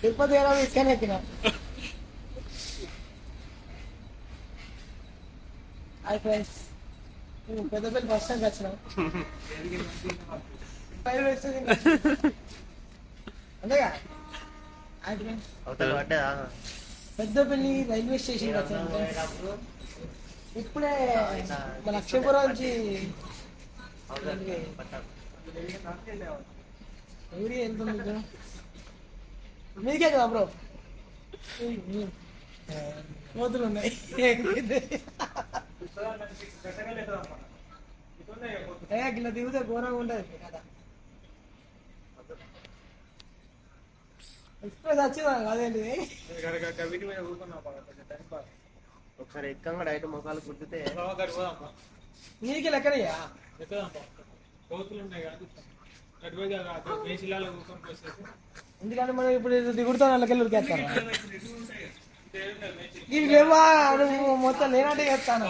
తిరుపతి ఎలా ఇసుకనే ఎక్కిన? Hi friends. Peddapalli bus స్టాండ్కి వచ్చినాం. Railway station. అంతేగా? Hi friends. పెద్దపల్లి రైల్వే స్టేషన్కి friends. ఇప్పుడే మన లక్ష్మీపురం నుంచి వెళ్తుంది ఇక్కడ? మీకే కదా బ్రో? కోతులు ఉన్నాయి. ఏ గిట్ల దిగుతే ఘోరంగా ఉంటుంది. కదా ఎక్స్ప్రెస్ వచ్చిందా అదేంటి ఒకసారి ఎక్కంగా డైరెక్ట్ ముఖాలు కుట్టితే నీకే లెక్కనయ్యా? ఎందుకంటే మనం ఇప్పుడు దిగుడుతాం వాళ్ళకెళ్ళి ఉరికేస్తాను ఇవి లేవా? నువ్వు మొత్తం నేనంటే చేస్తాను.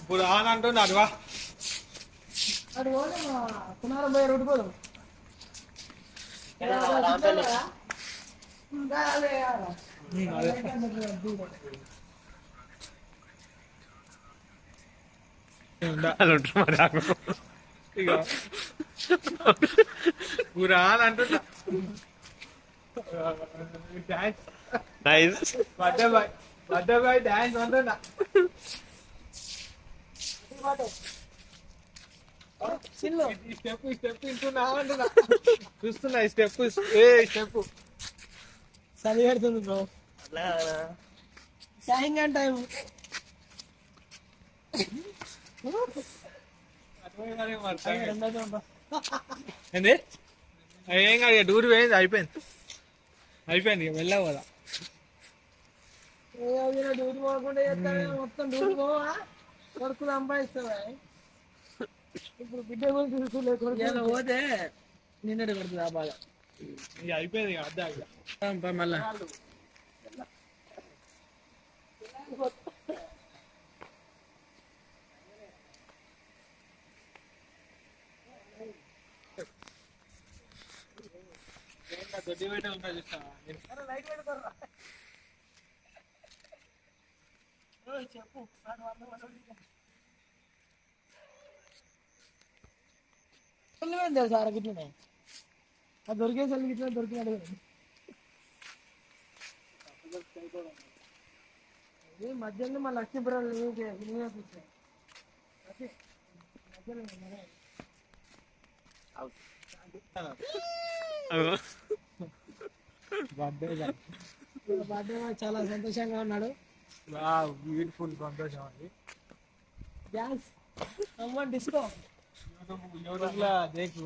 ఇప్పుడు ఆన్ అంటున్నాడు వా. పోయే రోడ్డు పోదాం. డాన్స్ నైస్ డాన్స్ అంటున్నా స్టెప్ స్టెప్ వింటున్నా అంటున్నా చూస్తున్నా ఈ స్టెప్ ఏ స్టెప్ చలి పెడుతుంది బ్రో అండ్ టైం ఏంది? ఏం కాదు డూర్ పోయింది అయిపోయింది. అయిపోయింది ఇక వెళ్ళావు కదా. డ్యూటీ పోకుండా మొత్తం డ్యూటీ పోవా కొడుకు సంపాదిస్తావా ఇప్పుడు బిడ్డ గురించి పోతే నిన్నటి పడుతుంది ఆ బాధ ఇక అయిపోయింది ఇక అద్దా మళ్ళా. దొడ్డి బయట ఉంటా చూస్తావా చెప్పు దొరికే చల్లి గిట్ల దొరికినాడు ఇది మధ్యలో మా మధ్యలో. బర్త్డే బర్త్డే మాకు చాలా సంతోషంగా ఉన్నాడు. బ్యూటిఫుల్ సంతోషం అది డ్యాన్స్ అమ్మ డిస్కో దేకు?